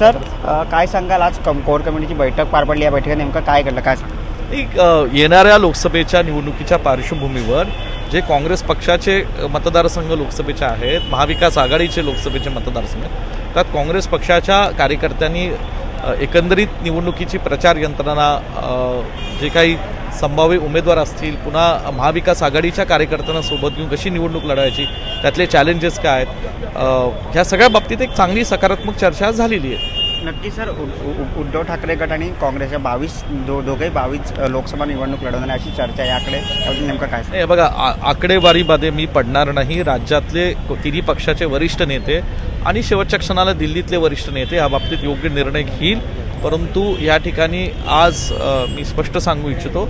Sir काय सांगाल? आज कम कोर कमिटीची बैठक पार पडली. या बैठकीत नेमकं काय घडलं? काय एक येणाऱ्या लोकसभेच्या निवडणुकीच्या पार्श्वभूमीवर जे काँग्रेस पक्षाचे मतदारसंघ लोकसभेचे आहेत महाविकास आघाडीचे लोकसभेचे मतदारसंघ त्यात काँग्रेस पक्षाच्या कार्यकर्त्यांनी एकंदरीत निवडणुकीची प्रचार यंत्रणा जे काही संभाव्य उमेदवार असतील पुन्हा महाविकास आघाडीच्या कार्यकर्त्यांना सोबत घेऊन कशी निवडणूक लढवायची त्यातले चॅलेंजेस काय आहेत ह्या सगळ्या बाबतीत एक चांगली सकारात्मक चर्चा झालेली आहे. नक्की सर उद्धव ठाकरे गट आणि काँग्रेसच्या बावीस दो दोघेही बावीस लोकसभा निवडणूक लढवणार अशी चर्चा याकडे नेमकं काय? नाही बघा आकडेवारीमध्ये मी पडणार नाही. राज्यातले तिन्ही पक्षाचे वरिष्ठ नेते आणि शेवटच्या क्षणाला दिल्लीतले वरिष्ठ नेते या बाबतीत योग्य निर्णय घेईल. परंतु या ठिकाणी आज मी स्पष्ट सांगू इच्छितो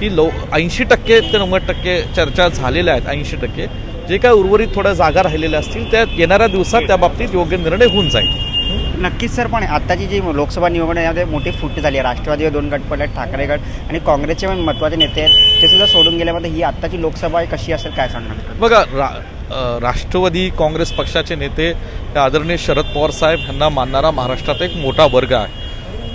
की लो ऐंशी टक्के ते नव्वद टक्के चर्चा झालेल्या आहेत ऐंशी टक्के. जे काय उर्वरित थोड्या जागा राहिलेल्या असतील त्या येणाऱ्या दिवसात त्या बाबतीत योग्य निर्णय होऊन जाईल. नक्कीच सर पण आत्ताची जी लोकसभा निवडणूक यामध्ये मोठी फुट झाली आहे. राष्ट्रवादी दोन गट पडले आहेत, ठाकरे गट आणि काँग्रेसचे पण महत्त्वाचे नेते आहेत. ते सुद्धा सोडून गेल्यामध्ये ही आत्ताची लोकसभा कशी असेल काय सांगणार? बघा रा राष्ट्रवादी काँग्रेस पक्षाचे नेते आदरणीय शरद पवार साहेब यांना मानणारा महाराष्ट्रात एक मोठा वर्ग आहे.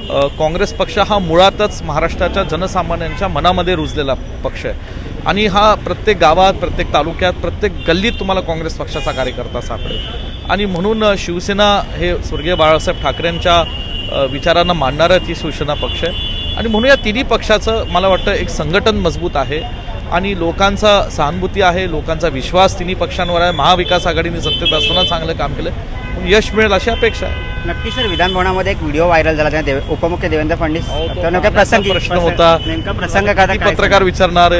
काँग्रेस पक्ष हा मुळातच महाराष्ट्राच्या जनसामान्यांच्या मनामध्ये रुजलेला पक्ष आहे. आणि हा प्रत्येक गावात प्रत्येक तालुक्यात प्रत्येक गल्लीत तुम्हाला काँग्रेस पक्षाचा कार्यकर्ता सापडेल. आणि म्हणून शिवसेना हे स्वर्गीय बाळासाहेब ठाकरेंच्या विचारांना मांडणारा ती शिवसेना पक्ष आहे. आणि म्हणून या तिन्ही पक्षाचं मला वाटतं एक संघटन मजबूत आहे. आणि लोकांचा सहानुभूती आहे लोकांचा विश्वास तिन्ही पक्षांवर आहे. महाविकास आघाडीने सत्तेत असताना चांगलं काम केलं. यश मिळेल अशी अपेक्षा आहे. नक्की सर विधानभवनामध्ये एक व्हिडिओ व्हायरल झाला त्या देव उपमुख्य देवेंद्र फडणवीस तर नेमका प्रसंग प्रश्न होता. नेमका प्रसंग काय पत्रकार विचारणार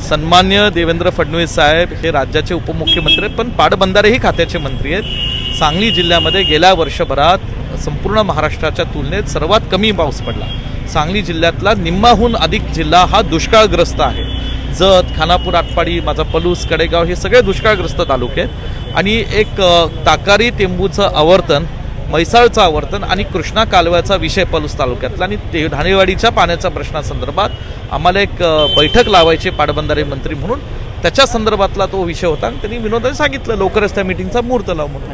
सन्मान्य देवेंद्र फडणवीस साहेब हे राज्याचे उपमुख्यमंत्री आहेत पण पाटबंधारेही खात्याचे मंत्री आहेत. सांगली जिल्ह्यामध्ये गेल्या वर्षभरात संपूर्ण महाराष्ट्राच्या तुलनेत सर्वात कमी पाऊस पडला. सांगली जिल्ह्यातला निम्माहून अधिक जिल्हा हा दुष्काळग्रस्त आहे. जत खानापूर आटपाडी माझा पलूस कडेगाव हे सगळे दुष्काळग्रस्त तालुके आहेत. आणि एक अ, ताकारी टेंबूचं आवर्तन म्हैसाळचं आवर्तन आणि कृष्णा कालव्याचा विषय पलूस तालुक्यातला. आणि ते ढाणेवाडीच्या पाण्याच्या प्रश्नासंदर्भात आम्हाला एक बैठक लावायची पाटबंधारे मंत्री म्हणून. त्याच्या संदर्भातला तो विषय होता आणि त्यांनी विनोदाने सांगितलं लवकरच त्या मिटिंगचा मुहूर्त लाव म्हणून.